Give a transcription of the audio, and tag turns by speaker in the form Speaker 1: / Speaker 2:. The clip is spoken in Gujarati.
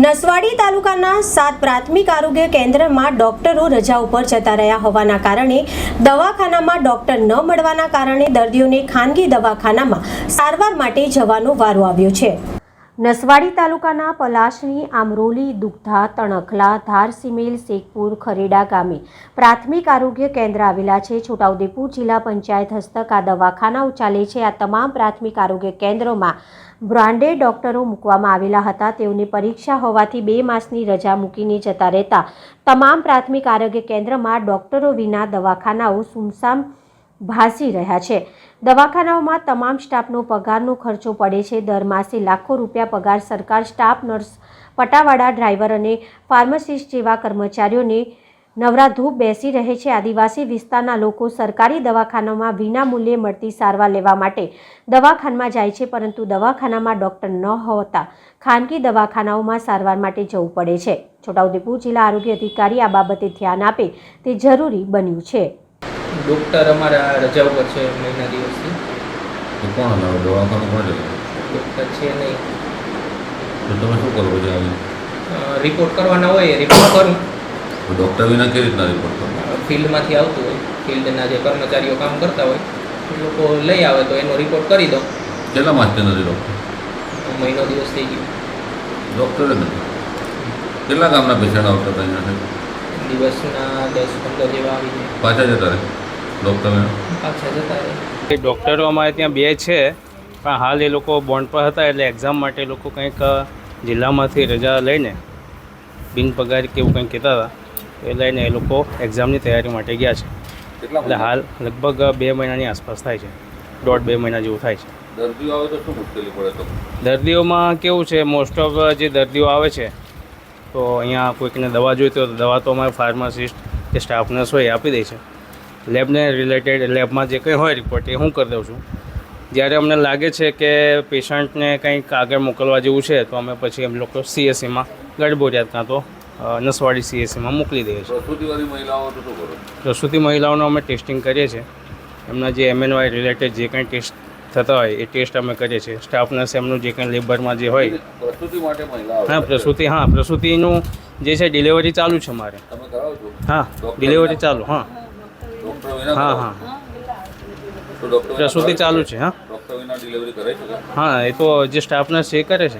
Speaker 1: નસવાડી તાલુકાના સાત પ્રાથમિક આરોગ્ય કેન્દ્રમાં ડોક્ટરો રજા ઉપર જતા રહ્યા હોવાના કારણે દવાખાનામાં ડોક્ટર ન મળવાના કારણે દર્દીઓને ખાનગી દવાખાનામાં સારવાર માટે જવાનો વારો આવ્યો છે. નસવાડી તાલુકાના પલાશની આમરોલી, દુગ્ધા, તણખલા ધારસીમેલ શેખપુર, ખરેડા ગામે પ્રાથમિક આરોગ્ય કેન્દ્ર આવેલા છે. છોટાઉદેપુર જિલ્લા પંચાયત હસ્તક આ દવાખાનાઓ ચાલે છે. આ તમામ પ્રાથમિક આરોગ્ય કેન્દ્રોમાં બ્રાન્ડેડ ડોક્ટરો મૂકવામાં આવેલા હતા. તેઓની પરીક્ષા હોવાથી બે માસની રજા મૂકીને જતા રહેતા તમામ પ્રાથમિક આરોગ્ય કેન્દ્રમાં ડોક્ટરો વિના દવાખાનાઓ સુમસામ ભાસી રહ્યા છે. દવાખાનાઓમાં તમામ સ્ટાફનો પગારનો ખર્ચો પડે છે. દર માસે લાખો રૂપિયા પગાર સરકાર સ્ટાફ, નર્સ, પટાવાળા, ડ્રાઈવર અને ફાર્માસિસ્ટ જેવા કર્મચારીઓને નવરાધૂપ બેસી રહે છે. આદિવાસી વિસ્તારના લોકો સરકારી દવાખાનામાં વિના મૂલ્યે મળતી સારવાર લેવા માટે દવાખાનામાં જાય છે, પરંતુ દવાખાનામાં ડૉક્ટર ન હોતા ખાનગી દવાખાનાઓમાં સારવાર માટે જવું પડે છે. છોટાઉદેપુર જિલ્લા આરોગ્ય અધિકારી આ બાબતે ધ્યાન આપે તે જરૂરી બન્યું છે.
Speaker 2: ડૉક્ટર અમારા રજા ઉપર છે મહિના દિવસથી.
Speaker 3: કોણ હલાવે દવાખાનું કોણ ચલાવે
Speaker 2: ડૉક્ટર છે નહીં.
Speaker 3: તો તમે શું કરો પછી
Speaker 2: આવી રિપોર્ટ કરવાના હોય રિપોર્ટ કરું.
Speaker 3: ડૉક્ટર વિના કેવી રીતના રિપોર્ટ કરો?
Speaker 2: ફિલ્ડમાંથી આવતું હોય. ફિલ્ડના જે કર્મચારીઓ કામ કરતા હોય એ લોકો લઈ આવે તો એનો રિપોર્ટ કરી દો
Speaker 3: કેટલા માસથી નથી ડૉક્ટર
Speaker 2: મહિનો દિવસ થઈ ગયો.
Speaker 3: ડૉક્ટર નથી. કેટલા ગામના પેશન્ટ આવતા હતા
Speaker 2: દિવસના દસ પંદર જેવા આવી
Speaker 3: પાછા જતા રહે?
Speaker 4: એ ડૉક્ટરો અમારે ત્યાં બે છે પણ હાલ એ લોકો બોન્ડ પર હતા એટલે એક્ઝામ માટે લોકો કંઈક જિલ્લામાંથી રજા લઈને બિનપગાર કે એવું કંઈક કહેતા હતા એ લઈને એ લોકો એક્ઝામની તૈયારી માટે ગયા છે. એટલે હાલ લગભગ બે મહિનાની આસપાસ થાય છે. દોઢ બે મહિના જેવું થાય છે.
Speaker 3: દર્દીઓ આવે તો શું મુશ્કેલી પડે તો?
Speaker 4: દર્દીઓમાં કેવું છે મોસ્ટ ઓફ જે દર્દીઓ આવે છે તો અહીંયા કોઈકને દવા જોઈતી હોય તો દવા તો અમારે ફાર્માસિસ્ટ કે સ્ટાફ નર્સ હોય એ આપી દે છે. લેબને રિલેટેડ લેબમાં જે કંઈ હોય રિપોર્ટ એ હું કરી દઉં છું. જ્યારે અમને લાગે છે કે પેશન્ટને કંઈક આગળ મોકલવા જેવું છે તો અમે પછી એમ લોકો સીએસસીમાં ગડબોરિયાત કાં તો નસવાડી સીએસસીમાં મોકલી દઈએ છીએ. પ્રસૂતિ મહિલાઓનું અમે ટેસ્ટિંગ કરીએ છીએ. એમના જે એમએનવાય રિલેટેડ જે કંઈ ટેસ્ટ થતા હોય એ ટેસ્ટ અમે કરીએ છીએ. સ્ટાફ નર્સ એમનું જે કંઈ લેબરમાં જે હોય.
Speaker 3: પ્રસૂતિ માટે
Speaker 4: હા પ્રસૂતિ હા પ્રસૂતિનું જે છે ડિલિવરી ચાલુ છે મારે. હા ડિલિવરી ચાલુ હા.
Speaker 3: ડૉક્ટર વિના
Speaker 4: હા હા.
Speaker 3: તો ડૉક્ટર
Speaker 4: ચાલુ છે. હા.
Speaker 3: ડૉક્ટર વિના ડિલિવરી કરાવી શકે?
Speaker 4: હા એ તો જે સ્ટાફ નર્સ છે કરે છે.